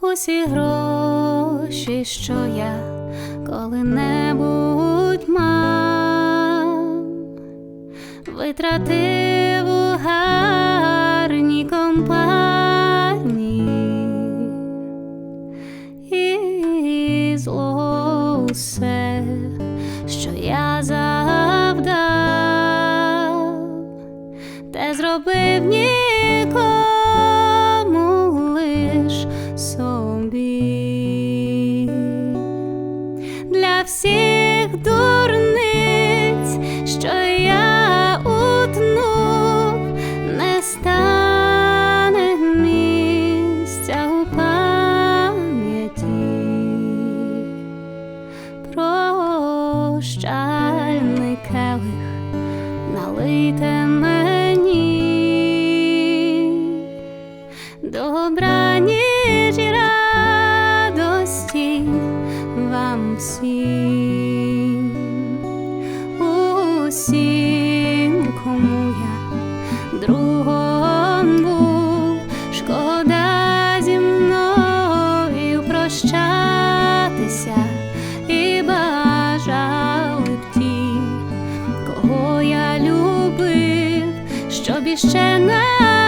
усі гроші, що я коли-небудь мав, витратив у гарній компанії. І зло усе, що я завдав, те зробив нікому всіх дурниць, що я утнув, не стане місця у пам'яті. Прощальний келих налийте мені добра ніч вам усім, кому я другом шкода зі мною прощатися і бажали ті, кого я любив, щоб іще на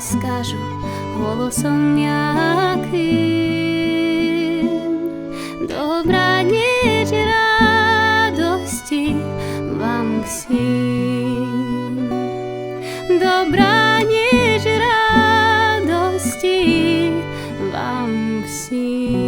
скажу голосом м'яким добра ніч радості вам всім, добра ніч радості вам всім.